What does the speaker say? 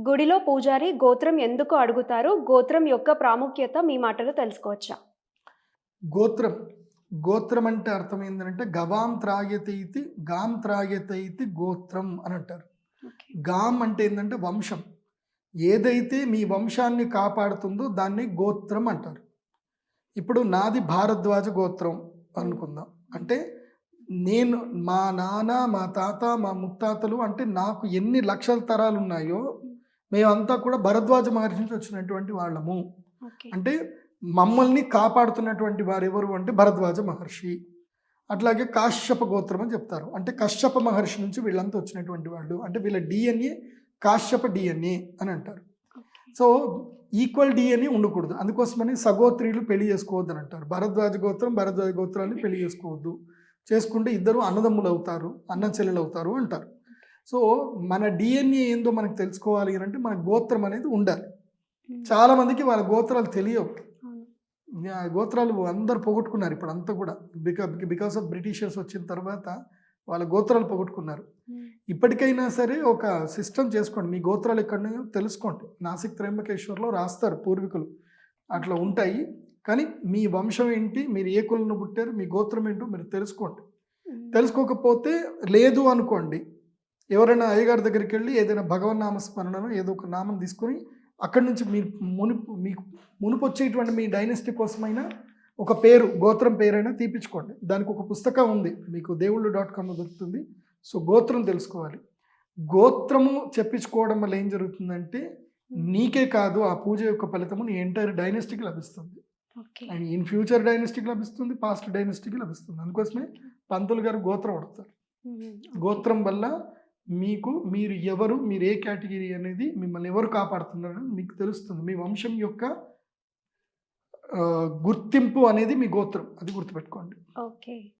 గుడిలో పూజారి గోత్రం ఎందుకు అడుగుతారు? గోత్రం యొక్క ప్రాముఖ్యత మీ మాటలో తెలుసుకోవచ్చా? గోత్రం. గోత్రం అంటే అర్థం ఏంటంటే గవాం త్రాయత ఇది గాం త్రాయత ఇది గోత్రం అని అంటారు. గాం అంటే ఏంటంటే వంశం. ఏదైతే మీ వంశాన్ని కాపాడుతుందో దాన్ని గోత్రం అంటారు. ఇప్పుడు నాది భారద్వాజ గోత్రం అనుకుందాం. అంటే నేను మా నాన్న మా తాత మా ముత్తాతలు అంటే నాకు ఎన్ని లక్షల తరాలు ఉన్నాయో మేమంతా కూడా భరద్వాజ మహర్షి నుంచి వచ్చినటువంటి వాళ్ళము. అంటే మమ్మల్ని కాపాడుతున్నటువంటి వారు ఎవరు అంటే భరద్వాజ మహర్షి. అట్లాగే కాశ్యప గోత్రం అని చెప్తారు. అంటే కశ్యప మహర్షి నుంచి వీళ్ళంతా వచ్చినటువంటి వాళ్ళు. అంటే వీళ్ళ డిఎన్ఏ కాశ్యప డిఎన్ఏ అని అంటారు. సో ఈక్వల్ డిఎన్ఏ ఉండకూడదు. అందుకోసమని సగోత్రీలు పెళ్ళి చేసుకోవద్దు అని అంటారు. భరద్వాజ గోత్రం భరద్వాజ గోత్రాన్ని పెళ్ళి చేసుకోవద్దు. చేసుకుంటే ఇద్దరు అన్నదమ్ములు అవుతారు అన్న చెల్లెలు అవుతారు అంటారు. సో మన డిఎన్ఏ ఏందో మనకు తెలుసుకోవాలి అని అంటే మన గోత్రం అనేది ఉండాలి. చాలా మందికి వాళ్ళ గోత్రాలు తెలియవు. గోత్రాలు అందరు పోగొట్టుకున్నారు ఇప్పుడు అంతా కూడా. బికా బికాస్ ఆఫ్ బ్రిటిషర్స్ వచ్చిన తర్వాత వాళ్ళ గోత్రాలు పోగొట్టుకున్నారు. ఇప్పటికైనా సరే ఒక సిస్టమ్ చేసుకోండి. మీ గోత్రాలు ఎక్కడున్నాయో తెలుసుకోండి. నాసిక్ త్రయంబకేశ్వర్లో రాస్తారు పూర్వీకులు. అట్లా ఉంటాయి. కానీ మీ వంశం ఏంటి? మీరు ఏ కులను పుట్టారు? మీ గోత్రం ఏంటో మీరు తెలుసుకోండి. తెలుసుకోకపోతే లేదు అనుకోండి. ఎవరైనా అయ్యగారి దగ్గరికి వెళ్ళి ఏదైనా భగవన్ నామ స్మరణను ఏదో ఒక నామం తీసుకొని అక్కడి నుంచి మీరు మునుపు మీకు మునుపు వచ్చేటువంటి మీ డైనెస్టీ కోసమైనా ఒక పేరు గోత్రం పేరైనా తీపించుకోండి దానికి ఒక పుస్తకం ఉంది. మీకు దేవుళ్ళు డాట్ కామ్లో దొరుకుతుంది. సో గోత్రం తెలుసుకోవాలి. గోత్రము చెప్పించుకోవడం వల్ల ఏం జరుగుతుందంటే నీకే కాదు ఆ పూజ యొక్క ఫలితము నీ ఎంటైర్ డైనెస్టీకి లభిస్తుంది. అండ్ ఇన్ ఫ్యూచర్ డైనెస్టీకి లభిస్తుంది పాస్ట్ డైనెస్టీకి లభిస్తుంది. అందుకోసమే పంతులు గారు గోత్రం అడుగుతారు. గోత్రం వల్ల మీకు మీరు ఎవరు మీరు ఏ కేటగిరీ అనేది మిమ్మల్ని ఎవరు కాపాడుతున్నారు మీకు తెలుస్తుంది. మీ వంశం యొక్క గుర్తింపు అనేది మీ గోత్రం. అది గుర్తుపెట్టుకోండి. ఓకే.